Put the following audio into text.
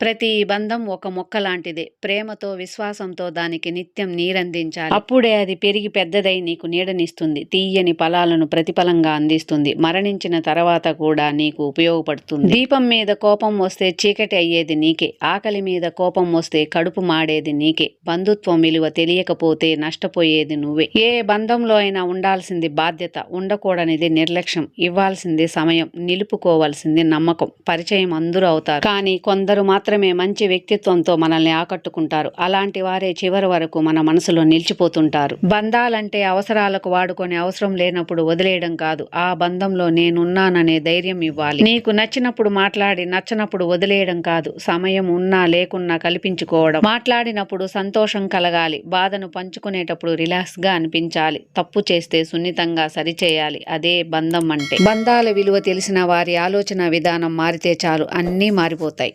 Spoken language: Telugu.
ప్రతి బంధం ఒక మొక్క లాంటిదే. ప్రేమతో విశ్వాసంతో దానికి నిత్యం నీరందించాలి. అప్పుడే అది పెరిగి పెద్దదై నీకు నీడనిస్తుంది. తీయని ఫలాలను ప్రతిఫలంగా అందిస్తుంది. మరణించిన తర్వాత కూడా నీకు ఉపయోగపడుతుంది. దీపం మీద కోపం వస్తే చీకటి అయ్యేది నీకే. ఆకలి మీద కోపం వస్తే కడుపు మాడేది నీకే. బంధుత్వం విలువ తెలియకపోతే నష్టపోయేది నువ్వే. ఏ బంధంలో అయినా ఉండాల్సింది బాధ్యత. ఉండకూడనిది నిర్లక్ష్యం. ఇవ్వాల్సింది సమయం. నిలుపుకోవాల్సింది నమ్మకం. పరిచయం అందరూ అవుతారు. కానీ కొందరు మాత్రమే మంచి వ్యక్తిత్వంతో మనల్ని ఆకట్టుకుంటారు. అలాంటి వారే చివరి వరకు మన మనసులో నిలిచిపోతుంటారు. బంధాలంటే అవసరాలకు వాడుకొని అవసరం లేనప్పుడు వదిలేయడం కాదు. ఆ బంధంలో నేనున్నాననే ధైర్యం ఇవ్వాలి. నీకు నచ్చినప్పుడు మాట్లాడి నచ్చనప్పుడు వదిలేయడం కాదు. సమయం ఉన్నా లేకున్నా కల్పించుకోవడం. మాట్లాడినప్పుడు సంతోషం కలగాలి. బాధను పంచుకునేటప్పుడు రిలాక్స్గా అనిపించాలి. తప్పు చేస్తే సున్నితంగా సరిచేయాలి. అదే బంధం అంటే. బంధాల విలువ తెలిసిన వారి ఆలోచన విధానం మారితే చాలు. అన్నీ మారిపోతాయి.